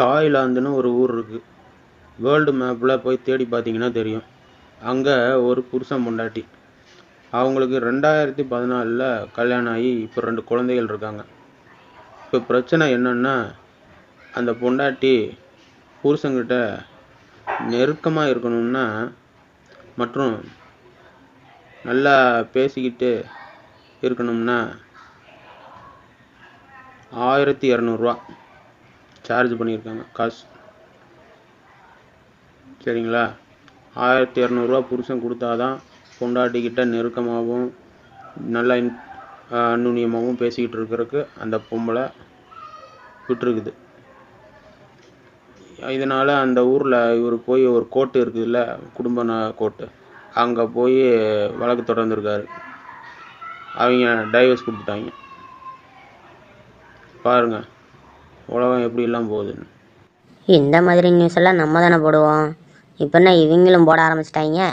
தாய்லாந்துன்னு ஒரு ஊர் இருக்குது வேர்ல்டு மேப்பில் போய் தேடி பார்த்தீங்கன்னா தெரியும். அங்கே ஒரு புருஷன் பொண்டாட்டி. அவங்களுக்கு ரெண்டாயிரத்தி பதினாலில் கல்யாணம் ஆகி இப்போ ரெண்டு குழந்தைகள் இருக்காங்க. இப்போ பிரச்சனை என்னென்னா அந்த பொண்டாட்டி புருஷங்கிட்ட நெருக்கமாக இருக்கணும்னா மற்றும் நல்லா பேசிக்கிட்டு இருக்கணும்னா ஆயிரத்தி இரநூறுவா. சார்ஜ் பண்ணியிருக்காங்க. காசு. சரிங்களா? ஆயிரத்தி இரநூறுவா புருஷன் கொடுத்தாதான் பொண்டாட்டிக்கிட்ட நெருக்கமாகவும் நல்லா இன் பேசிக்கிட்டு இருக்கிறதுக்கு அந்த பொம்பளை விட்டுருக்குது. இதனால் அந்த ஊரில் இவர் போய் ஒரு கோர்ட்டு இருக்குதுல்ல குடும்ப ந கோர்ட்டு அங்கே போய் வழக்கு தொடர்ந்துருக்காரு. அவங்க டைவர்ஸ் கொடுத்துட்டாங்க. பாருங்கள் உலகம் எப்படிலாம் போகுதுன்னு இந்த மாதிரி நியூஸ் எல்லாம் நம்ம தானே போடுவோம். இப்போ என்ன இவங்களும் போட ஆரம்பிச்சிட்டாங்க?